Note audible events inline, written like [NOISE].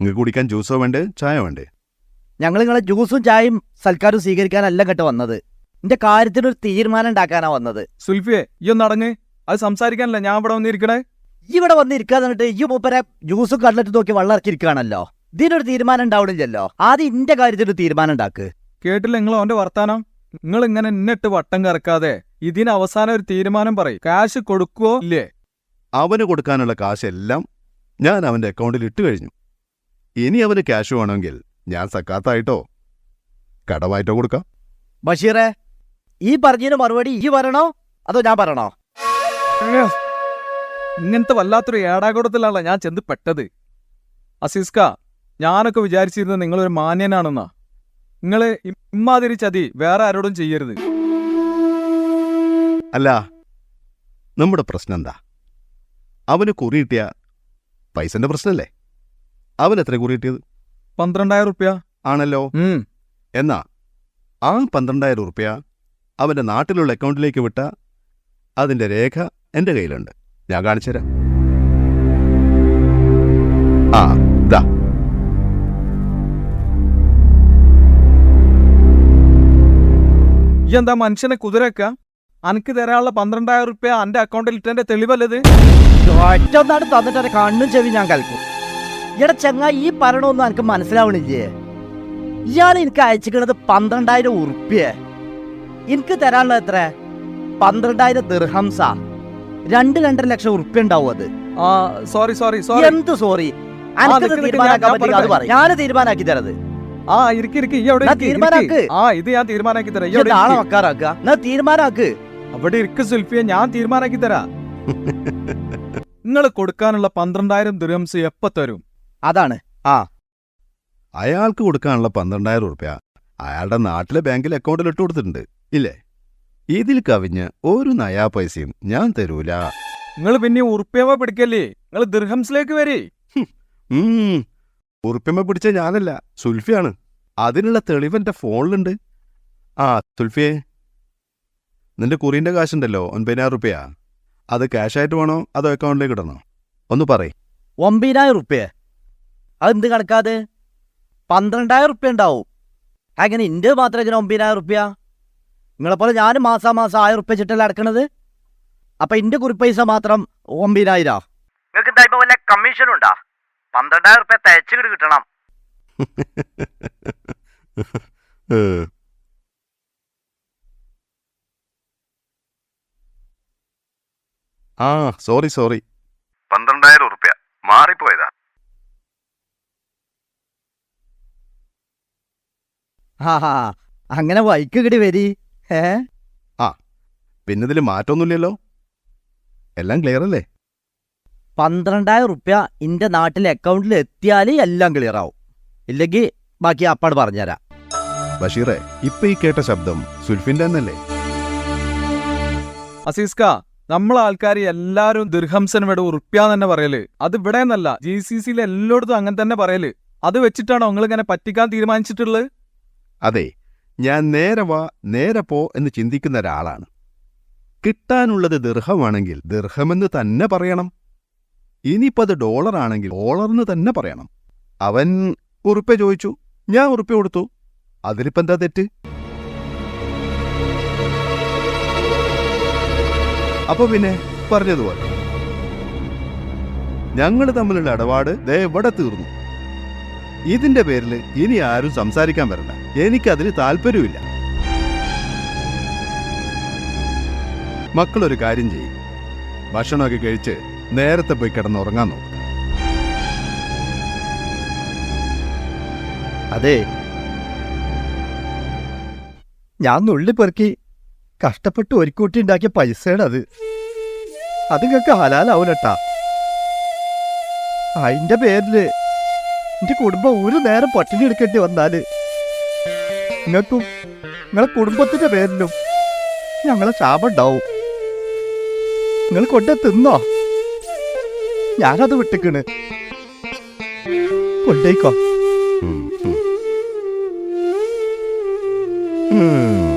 നിങ്ങൾക്ക് കുടിക്കാൻ ജ്യൂസോ വേണ്ടേ? ചായ വേണ്ടേ? ഞങ്ങൾ നിങ്ങളെ ജ്യൂസും ചായയും സൽക്കാരും സ്വീകരിക്കാനല്ല കേട്ടോ വന്നത് എന്റെ കാര്യത്തിനൊരു തീരുമാനം ഉണ്ടാക്കാനാ വന്നത്. സുൽഫിയെ ഈ ഒന്ന് അടങ്ങ്. അത് സംസാരിക്കാനല്ല ഞാൻ ഇവിടെ വന്നിരിക്കണേ? ഈ ഇവിടെ വന്നിരിക്കാന്ന് പറഞ്ഞിട്ട് ഈ മൂപ്പരെ ജ്യൂസും കണ്ടിട്ട് നോക്കി വെള്ളം ഇറക്കി ഇതിനൊരു തീരുമാനം ഉണ്ടാവണില്ലല്ലോ. ആദ്യം ഇന്റെ കാര്യത്തിനൊരു തീരുമാനം ഉണ്ടാക്ക്. കേട്ടില്ല നിങ്ങൾ അവന്റെ വർത്താനം? നിങ്ങൾ ഇങ്ങനെ എന്നിട്ട് വട്ടം കറക്കാതെ ഇതിന് അവസാനം ഒരു തീരുമാനം പറയും. കാശ് കൊടുക്കുവോ ഇല്ലേ? അവന് കൊടുക്കാനുള്ള കാശെല്ലാം ഞാൻ അവന്റെ അക്കൗണ്ടിൽ ഇട്ട് കഴിഞ്ഞു. ഇനി അവന് ക്യാഷ് വേണമെങ്കിൽ ഞാൻ സക്കാത്തായിട്ടോ? കടമായിട്ടോ കൊടുക്കാം. ബഷീറെ ഈ പറഞ്ഞതിന് മറുപടി ഈ പറയണോ? അതോ ഞാൻ പറയണോ. ഇങ്ങനത്തെ വല്ലാത്തൊരു ഏടാകൂടത്തിലാണ് ഞാൻ ചെന്ന് പെട്ടത്. അസീസ്ക ഞാനൊക്കെ വിചാരിച്ചിരുന്നത് നിങ്ങളൊരു മാന്യനാണെന്നാ. നിങ്ങൾ ഇമ്മാതിരി ചതി വേറെ ആരോടും ചെയ്യരുത്. അല്ല നമ്മുടെ പ്രശ്നം എന്താ? അവന് കുറിയിട്ടിയ പൈസന്റെ പ്രശ്നമല്ലേ അവൻ എത്ര കുറി കിട്ടിയത് പന്ത്രണ്ടായിരം റുപ്യ ആണല്ലോ. എന്നാ ആ പന്ത്രണ്ടായിരം റുപ്യ അവന്റെ നാട്ടിലുള്ള അക്കൗണ്ടിലേക്ക് വിട്ട അതിന്റെ രേഖ എന്റെ കയ്യിലുണ്ട്. ഞാൻ കാണിച്ചുതരാം ആ ദാ. ഈ എന്താ മനുഷ്യനെ കുതിരക്ക അനക്ക് തരാനുള്ള പന്ത്രണ്ടായിരം റുപ്യ എന്റെ അക്കൗണ്ടിൽ ഇട്ടെന്റെ തെളിവല്ലത് ഒറ്റ തന്നിട്ട് കണ്ണും ചെവി ഞാൻ കലക്കും ഇവിടെ ചെങ്ങ ഈ പറയണമൊന്നും എനിക്ക് മനസ്സിലാവണില്ലേ? ഇയാൾ എനിക്ക് അയച്ചിക്കണത് പന്ത്രണ്ടായിരം ഉറുപ്പ്യ. എനിക്ക് തരാനുള്ളത് എത്ര? പന്ത്രണ്ടായിരം ദിർഹംസ. രണ്ട് രണ്ടര ലക്ഷം ഉറുപ്പ്യ ഉണ്ടാവും അത്. ആ സോറി സോറി സോറി എന്ത് സോറി നിക്ക് നിക്ക് തീരുമാനാക്കാൻ ഞാൻ പറ്റില്ല അത്. പറയും. ഞാൻ തീരുമാനാക്കി തരത്. ആ ഇരിക്കി ഇരിക്കി ഈ അവിടെ ഇരിക്ക്, തീരുമാനാക്ക്. ആ ഇത് ഞാൻ തീരുമാനാക്കി തരാം. ഈ അവിടെ നാളെ ഇരിക്ക്. വെക്കാറാക്കുക. എന്നാ തീരുമാനാക്ക്? അവിടെ ഇരിക്ക് സുൽഫിയെ ഞാൻ തീരുമാനാക്കി തരാ. [LAUGHS] നിങ്ങൾ കൊടുക്കാനുള്ള പന്ത്രണ്ടായിരം ദിർഹംസ് എപ്പ തരും? അതാണ്. ആ. അയാൾക്ക് കൊടുക്കാനുള്ള പന്ത്രണ്ടായിരം റുപ്യ അയാളുടെ നാട്ടിലെ ബാങ്കിൽ അക്കൗണ്ടിൽ ഇട്ട് കൊടുത്തിട്ടുണ്ട്. ഇല്ലേ? ഇതിൽ കവിഞ്ഞ് ഒരു നയാ പൈസയും ഞാൻ തരൂല. നിങ്ങൾ പിന്നെ ഉറുപ്പ്യമ പിടിക്കല്ലേ? നിങ്ങൾ ദിർഹംസിലേക്ക് വരേ. ഉറുപ്പ്യമ പിടിച്ച ഞാനല്ല സുൽഫിയാണ്. അതിനുള്ള തെളിവ് എന്റെ ഫോണിലുണ്ട്. ആ സുൽഫിയെ. നിന്റെ കുറിയന്റെ കാശുണ്ടല്ലോ ഒൻപതിനായിരം റുപ്യ അത് ക്യാഷായിട്ട് വേണോ അതോ അക്കൗണ്ടിലേക്ക് ഇടണോ? ഒന്ന് പറയ്. ഒമ്പതിനായിരം ഉറുപ്പ്യ. അതെന്ത് കണക്കാത്? പന്ത്രണ്ടായിരം ഉറുപ്പ്യ ഉണ്ടാവും. അങ്ങനെ ഇന്റെ മാത്രം ഇതിന് ഒമ്പതിനായിരം ഉറുപ്പ്യ. നിങ്ങളെപ്പോലെ ഞാൻ മാസാ മാസം ആയിരം ഉറുപ്പ്യ ചിട്ടല്ല അടക്കണത്? അപ്പൊ ഇന്റെ കുറി പൈസ മാത്രം ഒമ്പതിനായിരം. നിങ്ങൾക്ക് എന്താ വല്ല കമ്മീഷൻ ഉണ്ടാ? പന്ത്രണ്ടായിരം ഉറുപ്പ്യ തയ്ച്ചു കിട്ടണം. ആ സോറി സോറി പന്ത്രണ്ടായിരം ഉറുപ്പ്യ. മാറിപ്പോയതാ. ഹാ അങ്ങനെ വൈക്ക് കിടി വരി. ഏ പിന്നെ ഇതിൽ മാറ്റമൊന്നുമില്ലല്ലോ എല്ലാം ക്ലിയർ അല്ലേ പന്ത്രണ്ടായിരം റുപ്യ ഇന്റെ നാട്ടിലെ അക്കൗണ്ടിൽ എത്തിയാൽ എല്ലാം ക്ലിയർ ആവും ഇല്ലെങ്കിൽ ബാക്കി അപ്പാട് പറഞ്ഞുതരാം. ബഷീറെ ഇപ്പൊ ഈ കേട്ട ശബ്ദം സുൽഫിന്റെ എന്നല്ലേ അസീസ്ക നമ്മളെ ആൾക്കാർ എല്ലാരും ദിർഹംസിന് ഇവിടെ ഉറുപ്പ്യ തന്നെ പറയൽ. അത് ഇവിടെ എന്നല്ല ജി സി സിയിൽ എല്ലായിടത്തും അങ്ങനെ തന്നെ പറയൽ. അത് വെച്ചിട്ടാണോ നിങ്ങൾ ഇങ്ങനെ പറ്റിക്കാൻ തീരുമാനിച്ചിട്ടുള്ളത്? അതെ ഞാൻ നേരെ വാ നേരെ പോ എന്ന് ചിന്തിക്കുന്ന ഒരാളാണ്. കിട്ടാനുള്ളത് ദീർഘമാണെങ്കിൽ ദീർഘമെന്ന് തന്നെ പറയണം. ഇനിയിപ്പത് ആണെങ്കിൽ ഡോളർന്ന് തന്നെ പറയണം. അവൻ ഉറുപ്പ ചോദിച്ചു ഞാൻ ഉറുപ്പ കൊടുത്തു. അതിലിപ്പം എന്താ തെറ്റ്? അപ്പൊ പിന്നെ പറഞ്ഞതുപോലെ ഞങ്ങൾ തമ്മിലുള്ള ഇടപാട് ദേ ഇവിടെ തീർന്നു. ഇതിന്റെ പേരിൽ ഇനി ആരും സംസാരിക്കാൻ വരണ്ട. എനിക്കതിന് താല്പര്യമില്ല മക്കളൊരു കാര്യം ചെയ്യും. ഭക്ഷണമൊക്കെ കഴിച്ച് നേരത്തെ പോയി കിടന്നുറങ്ങാൻ നോക്കും. അതെ. ഞാൻ നുള്ളി പെറുക്കി കഷ്ടപ്പെട്ട് ഒരുക്കൂട്ടി ഉണ്ടാക്കിയ പൈസയാണ് അത്. അത് ഹലാലാവൂലട്ടാ. അതിന്റെ പേരിൽ എന്റെ കുടുംബം ഒരു നേരം പട്ടിണി എടുക്കേണ്ടി വന്നാൽ നിങ്ങൾക്കും നിങ്ങളെ കുടുംബത്തിന്റെ പേരിലും ഞങ്ങളെ ശാപം ഉണ്ടാവും. നിങ്ങൾ കൊണ്ട തിന്നോ? ഞാനത് വിട്ടിക്കണ്. കൊണ്ടേക്കോ. Hmm.